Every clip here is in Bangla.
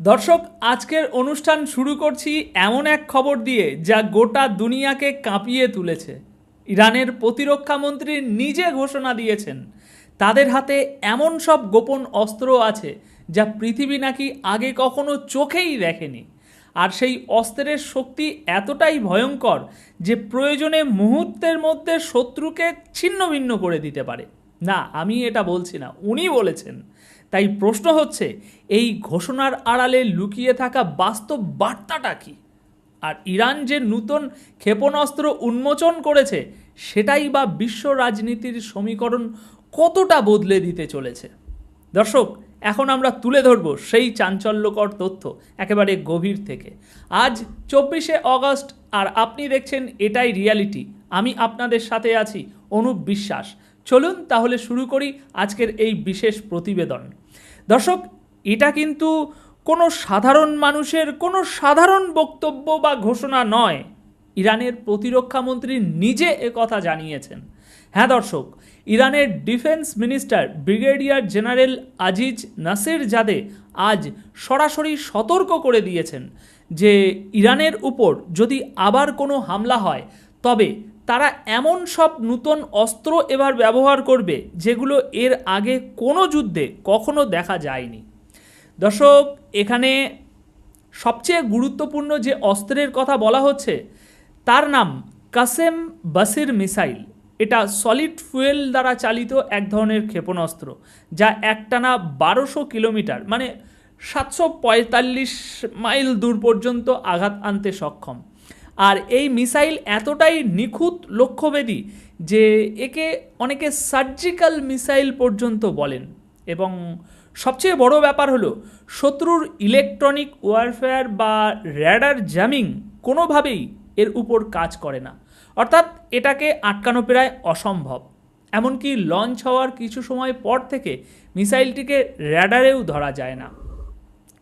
দর্শক, আজকের অনুষ্ঠান শুরু করছি এমন এক খবর দিয়ে যা গোটা দুনিয়াকে কাঁপিয়ে তুলেছে। ইরানের প্রতিরক্ষা মন্ত্রী নিজে ঘোষণা দিয়েছেন, তাদের হাতে এমন সব গোপন অস্ত্র আছে যা পৃথিবী নাকি আগে কখনো চোখেই দেখেনি। আর সেই অস্ত্রের শক্তি এতটাই ভয়ঙ্কর যে প্রয়োজনে মুহূর্তের মধ্যে শত্রুকে ছিন্ন ভিন্ন করে দিতে পারে। না, আমি এটা বলছি না, উনি বলেছেন। তাই প্রশ্ন হচ্ছে, এই ঘোষণার আড়ালে লুকিয়ে থাকা বাস্তব বার্তাটা কি? আর ইরান যে নূতন ক্ষেপণাস্ত্র উন্মোচন করেছে, সেটাই বা বিশ্ব রাজনীতির সমীকরণ কতটা বদলে দিতে চলেছে? দর্শক, এখন আমরা তুলে ধরব সেই চাঞ্চল্যকর তথ্য একেবারে গভীর থেকে। আজ চব্বিশে অগস্ট, আর আপনি দেখছেন এটাই রিয়ালিটি। আমি আপনাদের সাথে আছি অনুপ বিশ্বাস। চলুন তাহলে শুরু করি আজকের এই বিশেষ প্রতিবেদন। দর্শক, এটা কিন্তু কোনো সাধারণ মানুষের, কোনো সাধারণ বক্তব্য বা ঘোষণা নয়। ইরানের প্রতিরক্ষা মন্ত্রী নিজে কথা জানিয়েছেন। হ্যাঁ দর্শক, ইরানের defence minister brigadier general Aziz Nasirzadeh আজ সরাসরি সতর্ক করে দিয়েছেন যে, ইরানের উপর যদি আবার কোনো হামলা হয়, তবে তারা এমন সব নূতন অস্ত্র এবার ব্যবহার করবে, যেগুলো এর আগে কোনো যুদ্ধে কখনো দেখা যায়নি। দর্শক, এখানে সবচেয়ে গুরুত্বপূর্ণ যে অস্ত্রের কথা বলা হচ্ছে, তার নাম কাসেম বাসির মিসাইল। এটা সলিড ফুয়েল দ্বারা চালিত এক ধরনের ক্ষেপণাস্ত্র, যা একটানা বারোশো কিলোমিটার মানে সাতশো পঁয়তাল্লিশ মাইল দূর পর্যন্ত আঘাত আনতে সক্ষম। আর এই মিসাইল এতটাই নিখুঁত লক্ষ্যভেদী যে একে অনেকে সার্জিক্যাল মিসাইল পর্যন্ত বলেন। এবং সবচেয়ে বড় ব্যাপার হলো, শত্রুর ইলেকট্রনিক ওয়ারফেয়ার বা র্যাডার জ্যামিং কোনোভাবেই এর উপর কাজ করে না। অর্থাৎ এটাকে আটকানো প্রায় অসম্ভব। এমনকি লঞ্চ হওয়ার কিছু সময় পর থেকে মিসাইলটিকে র্যাডারেও ধরা যায় না।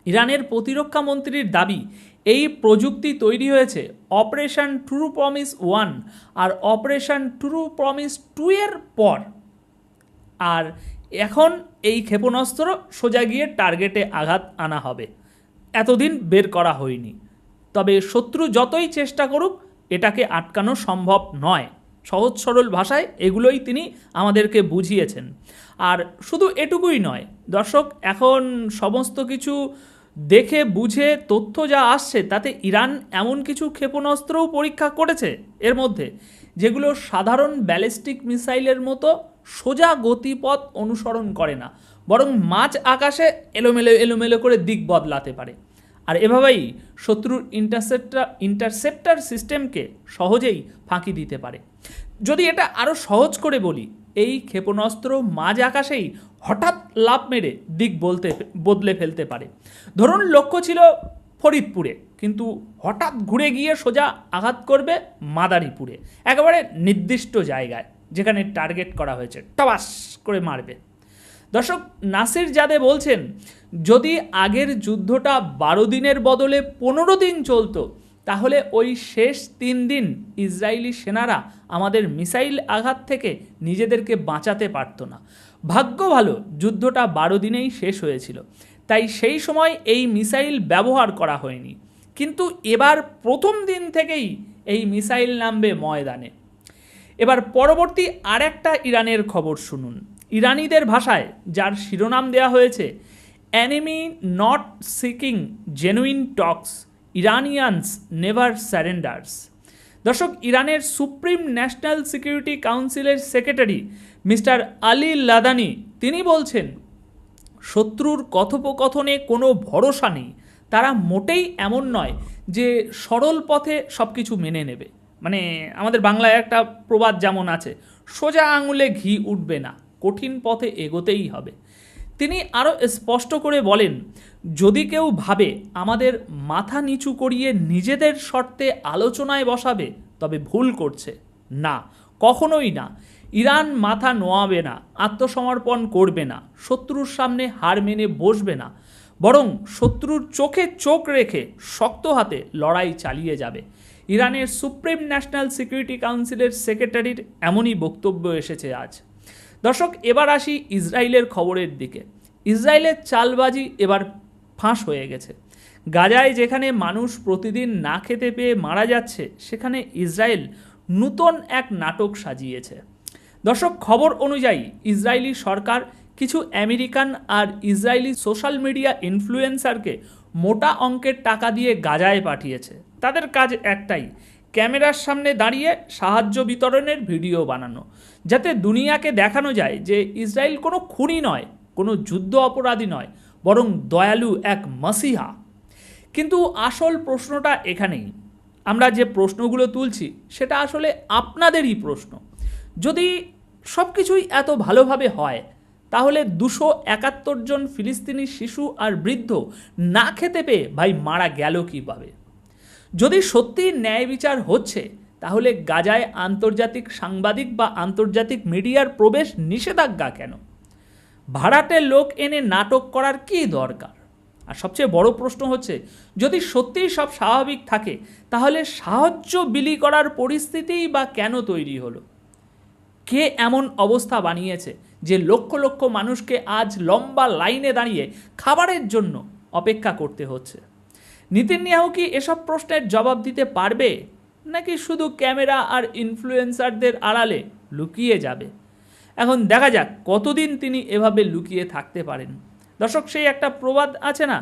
ইরানের প্রতিরক্ষা মন্ত্রীর দাবি এই প্রযুক্তি তৈরি হয়েছে অপারেশন ট্রু প্রমিস ওয়ান আর অপারেশন ট্রু প্রমিস টু এর পর। আর এখন এই ক্ষেপণাস্ত্র সোজা গিয়ে টার্গেটে আঘাত আনা হবে। এতদিন বের করা হয়নি। তবে শত্রু যতই চেষ্টা করুক, এটাকে আটকানো সম্ভব নয়। সহজ সরল ভাষায় এগুলোই তিনি আমাদেরকে বুঝিয়েছেন। আর শুধু এটুকুই নয়, দর্শক, এখন সমস্ত কিছু দেখে, বুঝে তথ্য যা আসছে তাতে ইরান এমন কিছু ক্ষেপণাস্ত্রও পরীক্ষা করেছে। এর মধ্যে, যেগুলো সাধারণ ব্যালিস্টিক মিসাইলের মতো সোজা গতিপথ অনুসরণ করে না, বরং মাঝ আকাশে এলোমেলো এলোমেলো করে দিক বদলাতে পারে। আর এভাবেই শত্রুর ইন্টারসেপ্টার ইন্টারসেপ্টার সিস্টেমকে সহজেই ফাঁকি দিতে পারে। যদি এটা আরও সহজ করে বলি, এই ক্ষেপণাস্ত্র মাঝ আকাশেই হঠাৎ লাভ মেরে দিক বলতে, বদলে ফেলতে পারে। ধরুন লক্ষ্য ছিল ফরিদপুরে, কিন্তু হঠাৎ ঘুরে গিয়ে সোজা আঘাত করবে মাদারীপুরে। একেবারে নির্দিষ্ট জায়গায়, যেখানে টার্গেট করা হয়েছে। টবাস করে মারবে। দর্শক, নাসির জাদে বলছেন, যদি আগের যুদ্ধটা বারো দিনের বদলে পনেরো দিন চলতো, তাহলে ওই শেষ তিন দিন ইসরায়েলি সেনারা আমাদের মিসাইল আঘাত থেকে নিজেদেরকে বাঁচাতে পারতো না। ভাগ্য ভালো, যুদ্ধটা বারো দিনেই শেষ হয়েছিল। তাই সেই সময় এই মিসাইল ব্যবহার করা হয়নি। কিন্তু এবার প্রথম দিন থেকেই এই মিসাইল নামবে ময়দানে। এবার পরবর্তী আরেকটা ইরানের খবর শুনুন। ইরানিদের ভাষায়, যার শিরোনাম দেওয়া হয়েছে enemy not seeking genuine talks Iranians never surrenders দর্শক, ইরানের সুপ্রিম ন্যাশনাল সিকিউরিটি কাউন্সিলের সেক্রেটারি মিস্টার আলী লাদানি, তিনি বলছেন, শত্রুর কথোপকথনে কোনো ভরসা নেই। তারা মোটেই এমন নয় যে সরল পথে সব কিছু মেনে নেবে। মানে আমাদের বাংলায় একটা প্রবাদ যেমন আছে, সোজা আঙুলে ঘি উঠবে না। কঠিন পথে এগোতেই হবে। তিনি আরও স্পষ্ট করে বলেন, যদি কেউ ভাবে আমাদের মাথা নিচু করিয়ে নিজেদের শর্তে আলোচনায় বসাবে, তবে ভুল করছে। না, কখনোই না। ইরান মাথা নোয়াবে না, আত্মসমর্পণ করবে না, শত্রুর সামনে হার মেনে বসবে না, বরং শত্রুর চোখে চোখ রেখে শক্ত হাতে লড়াই চালিয়ে যাবে। ইরানের সুপ্রিম ন্যাশনাল সিকিউরিটি কাউন্সিলের সেক্রেটারির এমনই বক্তব্য এসেছে আজ। দর্শক, এবার আসি ইসরায়েলের খবরের দিকে। ইসরায়েলের চালবাজি এবার ফাঁস হয়ে গেছে। গাজায় যেখানে মানুষ প্রতিদিন না খেতে পেয়ে মারা যাচ্ছে, সেখানে ইসরায়েল নূতন এক নাটক সাজিয়েছে। দর্শক, খবর অনুযায়ী ইসরায়েলি সরকার কিছু আমেরিকান আর ইসরায়েলি সোশ্যাল মিডিয়া ইনফ্লুয়েন্সারকে মোটা অঙ্কের টাকা দিয়ে গাজায় পাঠিয়েছে। তাদের কাজ একটাই ক্যামেরার সামনে দাঁড়িয়ে সাহায্য বিতরণের ভিডিও বানানো, যাতে দুনিয়াকে দেখানো যায় যে ইসরায়েল কোনো খুনি নয়, কোনো যুদ্ধ অপরাধী নয়, বরং দয়ালু এক মাসিহা। কিন্তু আসল প্রশ্নটা এখানেই। আমরা যে প্রশ্নগুলো তুলছি, সেটা আসলে আপনাদেরই প্রশ্ন। যদি সব কিছুই এত ভালোভাবে হয়, তাহলে দুশো একাত্তর জন ফিলিস্তিনি শিশু আর বৃদ্ধ না খেতে পেয়ে ভাই মারা গেল কীভাবে? যদি সত্যি ন্যায় বিচার হচ্ছে, তাহলে গাজায় আন্তর্জাতিক সাংবাদিক বা আন্তর্জাতিক মিডিয়ার প্রবেশ নিষেধাজ্ঞা কেন? ভাড়াটে লোক এনে নাটক করার কী দরকার? আর সবচেয়ে বড় প্রশ্ন হচ্ছে, যদি সত্যিই সব স্বাভাবিক থাকে, তাহলে সাহায্য বিলি করার পরিস্থিতিই বা কেন তৈরি হলো? কে এমন অবস্থা বানিয়েছে যে লক্ষ লক্ষ মানুষকে আজ লম্বা লাইনে দাঁড়িয়ে খাবারের জন্য অপেক্ষা করতে হচ্ছে? নীতিনিয়াহু কি এসব প্রশ্নের জবাব দিতে পারবে? নাকি শুধু ক্যামেরা আর ইনফ্লুয়েন্সারদের আড়ালে লুকিয়ে যাবে? এখন দেখা যাক কতদিন তিনি এভাবে লুকিয়ে থাকতে পারেন। দর্শক, সেই একটা প্রবাদ আছে না?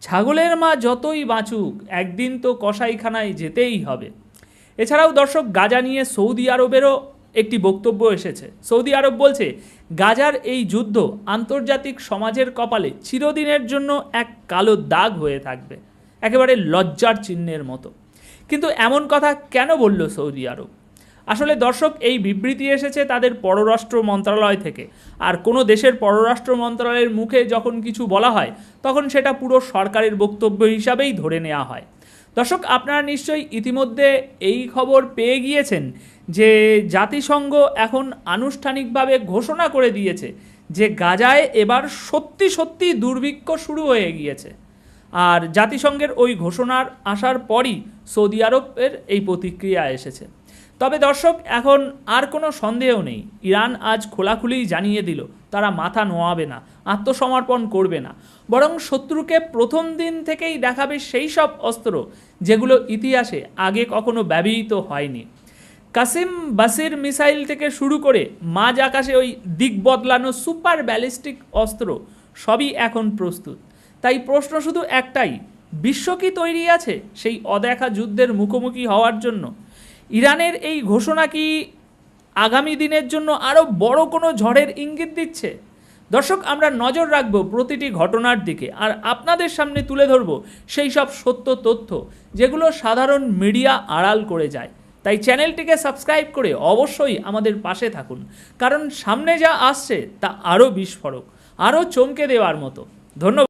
ছাগলের মা যতই বাঁচুক, একদিন তো কসাইখানায় যেতেই হবে। এছাড়াও দর্শক, গাজা নিয়ে সৌদি আরবেরও একটি বক্তব্য এসেছে। সৌদি আরব বলছে, গাজার এই যুদ্ধ আন্তর্জাতিক সমাজের কপালে চিরদিনের জন্য এক কালো দাগ হয়ে থাকবে। একেবারে লজ্জার চিহ্নের মতো। কিন্তু এমন কথা কেন বলল সৌদি আরব? আসলে দর্শক, এই বিবৃতি এসেছে তাদের পররাষ্ট্র মন্ত্রণালয় থেকে। আর কোনো দেশের পররাষ্ট্র মন্ত্রণালয়ের মুখে যখন কিছু বলা হয়, তখন সেটা পুরো সরকারের বক্তব্য হিসাবেই ধরে নেওয়া হয়। দর্শক, আপনারা নিশ্চয়ই ইতিমধ্যে এই খবর পেয়ে গিয়েছেন যে জাতিসংঘ এখন আনুষ্ঠানিকভাবে ঘোষণা করে দিয়েছে যে গাজায় এবার সত্যি সত্যি দুর্ভিক্ষ শুরু হয়ে গিয়েছে। আর জাতিসংঘের ওই ঘোষণার আসার পরই সৌদি আরবের এই প্রতিক্রিয়া এসেছে। তবে দর্শক, এখন আর কোনো সন্দেহ নেই। ইরান আজ খোলাখুলিই জানিয়ে দিল, তারা মাথা নোয়াবে না, আত্মসমর্পণ করবে না। বরং শত্রুকে প্রথম দিন থেকেই দেখাবে সেই সব অস্ত্র, যেগুলো ইতিহাসে আগে কখনো ব্যবহৃত হয়নি। কাসিম বাসির মিসাইল থেকে শুরু করে মাঝ আকাশে ওই দিক বদলানো সুপার ব্যালিস্টিক অস্ত্র সবই এখন প্রস্তুত। তাই প্রশ্ন শুধু একটাই, বিশ্ব কি তৈরি আছে সেই অদেখা যুদ্ধের মুখোমুখি হওয়ার জন্য? ইরানের এই ঘোষণা কি আগামী দিনের জন্য আরও বড় কোনো ঝড়ের ইঙ্গিত দিচ্ছে? দর্শক, আমরা নজর রাখব প্রতিটি ঘটনার দিকে আর আপনাদের সামনে তুলে ধরব সেই সব সত্য তথ্য যেগুলো সাধারণ মিডিয়া আড়াল করে যায়। তাই চ্যানেলটিকে সাবস্ক্রাইব করে অবশ্যই আমাদের পাশে থাকুন, কারণ সামনে যা আসছে তা আরও বিস্ফোরক, আরও চমকে দেওয়ার মতো। ধন্যবাদ।